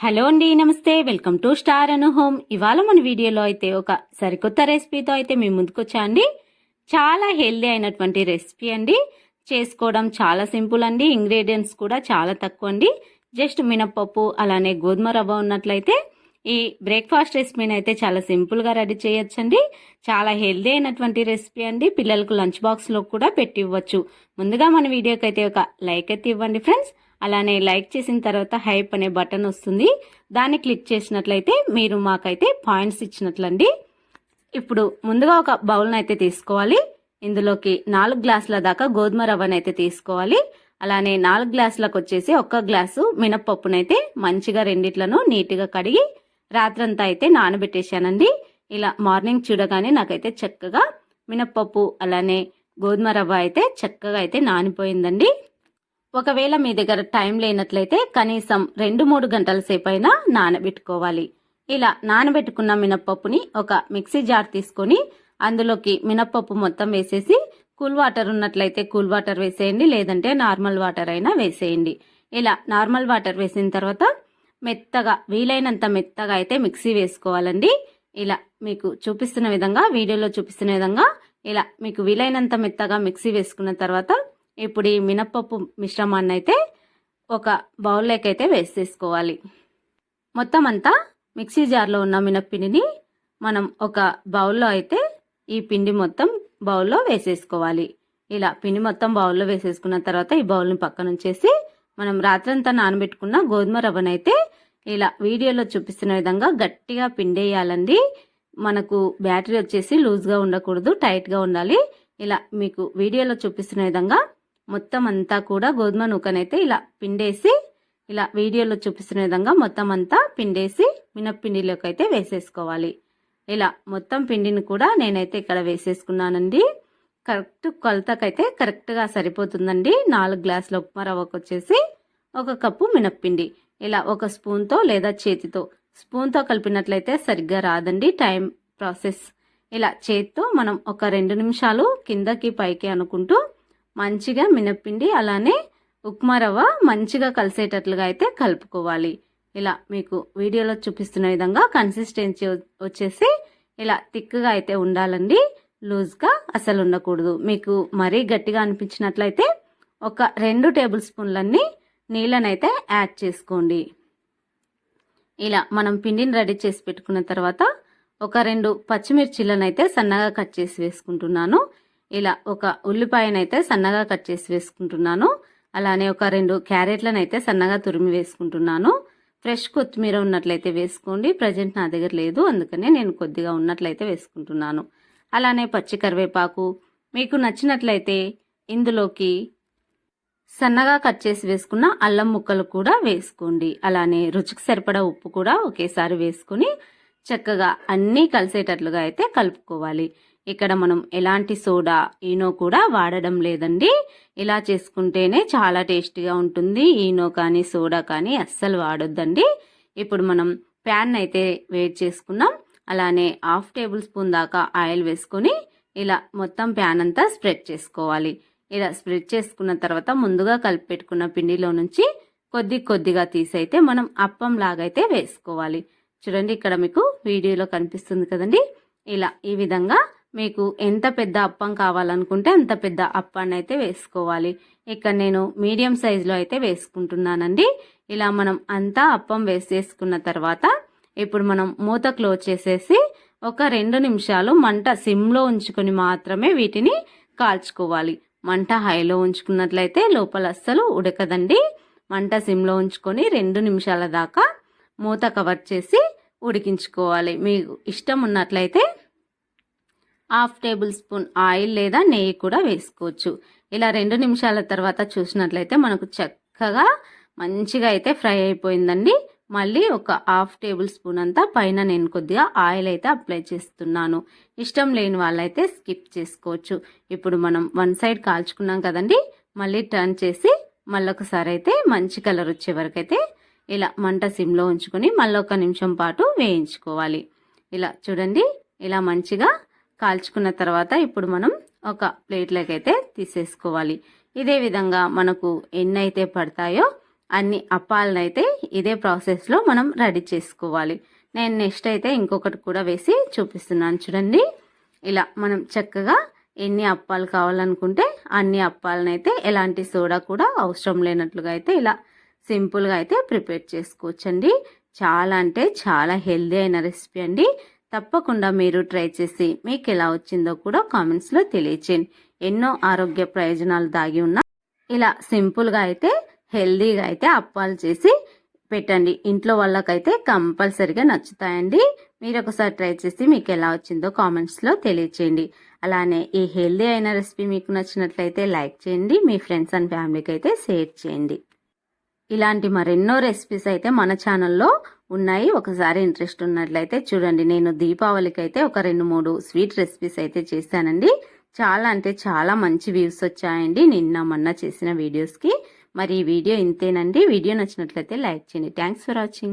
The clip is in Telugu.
హలో అండి నమస్తే. Welcome to star Anu home ఇవాళ మన వీడియోలో అయితే ఒక సరికొత్త రెసిపీతో అయితే మేము ముందుకొచ్చా అండి? చాలా హెల్దీ అయినటువంటి రెసిపీ అండి. చేసుకోవడం చాలా సింపుల్ అండి. ఇంగ్రీడియంట్స్ కూడా చాలా తక్కువ అండి. జస్ట్ మినప్పప్పు అలానే గోధుమ రవ్వ ఉన్నట్లయితే ఈ బ్రేక్ఫాస్ట్ రెసిపీని అయితే చాలా సింపుల్గా రెడీ చేయొచ్చండి. చాలా హెల్దీ అయినటువంటి రెసిపీ అండి. పిల్లలకు లంచ్ బాక్స్లో కూడా పెట్టి ఇవ్వచ్చు. ముందుగా మన వీడియోకి అయితే ఒక లైక్ అయితే ఇవ్వండి ఫ్రెండ్స్. అలానే లైక్ చేసిన తర్వాత హైప్ అనే బటన్ వస్తుంది. దాన్ని క్లిక్ చేసినట్లయితే మీరు మాకైతే పాయింట్స్ ఇచ్చినట్లండి. ఇప్పుడు ముందుగా ఒక బౌల్ని అయితే తీసుకోవాలి. ఇందులోకి నాలుగు గ్లాసుల దాకా గోధుమ రవ్వను అయితే తీసుకోవాలి. అలానే నాలుగు గ్లాసులకు వచ్చేసి ఒక్క గ్లాసు మినప్పప్పునైతే మంచిగా రెండిట్లను నీట్గా కడిగి రాత్రంతా అయితే నానబెట్టేశానండి. ఇలా మార్నింగ్ చూడగానే నాకైతే చక్కగా మినప్పప్పు అలానే గోధుమ రవ్వ అయితే చక్కగా అయితే నానిపోయిందండి. ఒకవేళ మీ దగ్గర టైం లేనట్లయితే కనీసం రెండు మూడు గంటల సేపు అయినా నానబెట్టుకోవాలి. ఇలా నానబెట్టుకున్న మినప్పప్పుని ఒక మిక్సీ జార్ తీసుకొని అందులోకి మినప్పప్పు మొత్తం వేసేసి కూల్ వాటర్ ఉన్నట్లయితే కూల్ వాటర్ వేసేయండి లేదంటే నార్మల్ వాటర్ అయినా వేసేయండి. ఇలా నార్మల్ వాటర్ వేసిన తర్వాత మెత్తగా వీలైనంత మెత్తగా అయితే మిక్సీ వేసుకోవాలండి. ఇలా మీకు చూపిస్తున్న విధంగా వీడియోలో చూపిస్తున్న విధంగా ఇలా మీకు వీలైనంత మెత్తగా మిక్సీ వేసుకున్న తర్వాత ఇప్పుడు ఈ మినప్పప్పు మిశ్రమాన్ని అయితే ఒక బౌల్లోకి అయితే వేసేసుకోవాలి. మొత్తం అంతా మిక్సీ జార్లో ఉన్న మినప్పిండిని మనం ఒక బౌల్లో అయితే ఈ పిండి మొత్తం బౌల్లో వేసేసుకోవాలి. ఇలా పిండి మొత్తం బౌల్లో వేసేసుకున్న తర్వాత ఈ బౌల్ని పక్కన ఉంచేసి మనం రాత్రంతా నానబెట్టుకున్న గోధుమ రవ్వనైతే ఇలా వీడియోలో చూపిస్తున్న విధంగా గట్టిగా పిండేయాలండి. మనకు బ్యాటరీ వచ్చేసి లూజ్గా ఉండకూడదు టైట్గా ఉండాలి. ఇలా మీకు వీడియోలో చూపిస్తున్న విధంగా మొత్తం అంతా కూడా గోధుమ నూకనైతే ఇలా పిండేసి ఇలా వీడియోలో చూపిస్తున్న విధంగా మొత్తం అంతా పిండేసి మినప్పిండిలోకి అయితే వేసేసుకోవాలి. ఇలా మొత్తం పిండిని కూడా నేనైతే ఇక్కడ వేసేసుకున్నానండి. కరెక్ట్ కొలతకైతే కరెక్ట్గా సరిపోతుందండి. నాలుగు గ్లాసుల ఉప్మా రవ్వకు వచ్చేసి ఒక కప్పు మినప్పిండి. ఇలా ఒక స్పూన్తో లేదా చేతితో. స్పూన్తో కలిపినట్లయితే సరిగ్గా రాదండి టైం ప్రాసెస్. ఇలా చేతితో మనం ఒక రెండు నిమిషాలు కిందకి పైకి అనుకుంటూ మంచిగా మినప్పిండి అలానే ఉప్మా రవ్వ మంచిగా కలిసేటట్లుగా అయితే కలుపుకోవాలి. ఇలా మీకు వీడియోలో చూపిస్తున్న విధంగా కన్సిస్టెన్సీ వచ్చేసి ఇలా థిక్గా అయితే ఉండాలండి. లూజ్గా అసలు ఉండకూడదు. మీకు మరీ గట్టిగా అనిపించినట్లయితే ఒక రెండు టేబుల్ స్పూన్లన్నీ నీళ్ళనైతే యాడ్ చేసుకోండి. ఇలా మనం పిండిని రెడీ చేసి పెట్టుకున్న తర్వాత ఒక రెండు పచ్చిమిర్చిలను అయితే సన్నగా కట్ చేసి వేసుకుంటున్నాను. ఇలా ఒక ఉల్లిపాయనైతే సన్నగా కట్ చేసి వేసుకుంటున్నాను. అలానే ఒక రెండు క్యారెట్లను అయితే సన్నగా తురిమి వేసుకుంటున్నాను. ఫ్రెష్ కొత్తిమీర ఉన్నట్లయితే వేసుకోండి. ప్రజెంట్ నా దగ్గర లేదు. అందుకనే నేను కొద్దిగా ఉన్నట్లయితే వేసుకుంటున్నాను. అలానే పచ్చి కరివేపాకు. మీకు నచ్చినట్లయితే ఇందులోకి సన్నగా కట్ చేసి వేసుకున్న అల్లం ముక్కలు కూడా వేసుకోండి. అలానే రుచికి సరిపడా ఉప్పు కూడా ఒకేసారి వేసుకుని చక్కగా అన్నీ కలిసేటట్లుగా అయితే కలుపుకోవాలి. ఇక్కడ మనం ఎలాంటి సోడా ఈనో కూడా వాడడం లేదండి. ఇలా చేసుకుంటేనే చాలా టేస్టీగా ఉంటుంది. ఈనో కానీ సోడా కానీ అస్సలు వాడొద్దండి. ఇప్పుడు మనం ప్యాన్ అయితే వేడి చేసుకున్నాం. అలానే హాఫ్ టేబుల్ స్పూన్ దాకా ఆయిల్ వేసుకొని ఇలా మొత్తం ప్యాన్ అంతా స్ప్రెడ్ చేసుకోవాలి. ఇలా స్ప్రెడ్ చేసుకున్న తర్వాత ముందుగా కలిపి పెట్టుకున్న పిండిలో నుంచి కొద్ది కొద్దిగా తీసైతే మనం అప్పం లాగైతే వేసుకోవాలి. చూడండి ఇక్కడ మీకు వీడియోలో కనిపిస్తుంది కదండి. ఇలా ఈ విధంగా మీకు ఎంత పెద్ద అప్పం కావాలనుకుంటే అంత పెద్ద అప్పాన్ని అయితే వేసుకోవాలి. ఇక్కడ నేను మీడియం సైజులో అయితే వేసుకుంటున్నానండి. ఇలా మనం అంతా అప్పం వేసేసుకున్న తర్వాత ఇప్పుడు మనం మూత క్లోజ్ చేసేసి ఒక రెండు నిమిషాలు మంట సిమ్లో ఉంచుకొని మాత్రమే వీటిని కాల్చుకోవాలి. మంట హైలో ఉంచుకున్నట్లయితే లోపల అస్సలు ఉడకదండి. మంట సిమ్లో ఉంచుకొని రెండు నిమిషాల దాకా మూత కవర్ చేసి ఉడికించుకోవాలి. మీకు ఇష్టం ఉన్నట్లయితే హాఫ్ టేబుల్ స్పూన్ ఆయిల్ లేదా నెయ్యి కూడా వేసుకోవచ్చు. ఇలా రెండు నిమిషాల తర్వాత చూసినట్లయితే మనకు చక్కగా మంచిగా అయితే ఫ్రై అయిపోయిందండి. మళ్ళీ ఒక హాఫ్ టేబుల్ స్పూన్ అంతా పైన నేను కొద్దిగా ఆయిల్ అయితే అప్లై చేస్తున్నాను. ఇష్టం లేని వాళ్ళైతే స్కిప్ చేసుకోవచ్చు. ఇప్పుడు మనం వన్ సైడ్ కాల్చుకున్నాం కదండి. మళ్ళీ టర్న్ చేసి మళ్ళొకసారి అయితే మంచి కలర్ వచ్చే వరకు అయితే ఇలా మంట సిమ్లో ఉంచుకొని మళ్ళీ ఒక నిమిషం పాటు వేయించుకోవాలి. ఇలా చూడండి ఇలా మంచిగా కాల్చుకున్న తర్వాత ఇప్పుడు మనం ఒక ప్లేట్లోకి అయితే తీసేసుకోవాలి. ఇదే విధంగా మనకు ఎన్ని అయితే పడతాయో అన్ని అప్పాలనైతే ఇదే ప్రాసెస్లో మనం రెడీ చేసుకోవాలి. నేను నెక్స్ట్ అయితే ఇంకొకటి కూడా వేసి చూపిస్తున్నాను చూడండి. ఇలా మనం చక్కగా ఎన్ని అప్పాలు కావాలనుకుంటే అన్ని అప్పాలనైతే ఎలాంటి సోడా కూడా అవసరం లేనట్లుగా అయితే ఇలా సింపుల్గా అయితే ప్రిపేర్ చేసుకోవచ్చండి. చాలా అంటే చాలా హెల్దీ అయిన రెసిపీ అండి. తప్పకుండా మీరు ట్రై చేసి మీకు ఎలా వచ్చిందో కూడా కామెంట్స్లో తెలియచేయండి. ఎన్నో ఆరోగ్య ప్రయోజనాలు దాగి ఉన్న ఇలా సింపుల్గా అయితే హెల్దీగా అయితే అప్పాలు చేసి పెట్టండి. ఇంట్లో వాళ్ళకైతే కంపల్సరిగా నచ్చుతాయండి. మీరు ఒకసారి ట్రై చేసి మీకు ఎలా వచ్చిందో కామెంట్స్లో తెలియచేయండి. అలానే ఈ హెల్దీ అయిన రెసిపీ మీకు నచ్చినట్లయితే లైక్ చేయండి. మీ ఫ్రెండ్స్ అండ్ ఫ్యామిలీకి అయితే షేర్ చేయండి. ఇలాంటి మరెన్నో రెసిపీస్ అయితే మన ఛానల్లో ఉన్నాయి. ఒకసారి ఇంట్రెస్ట్ ఉన్నట్లయితే చూడండి. నేను దీపావళికి అయితే ఒక రెండు మూడు స్వీట్ రెసిపీస్ అయితే చేశానండి. చాలా అంటే చాలా మంచి వ్యూస్ వచ్చాయండి. నిన్న మొన్న చేసిన వీడియోస్కి మరి ఈ వీడియో ఇంతేనండి. వీడియో నచ్చినట్లయితే లైక్ చేయండి. Thanks for watching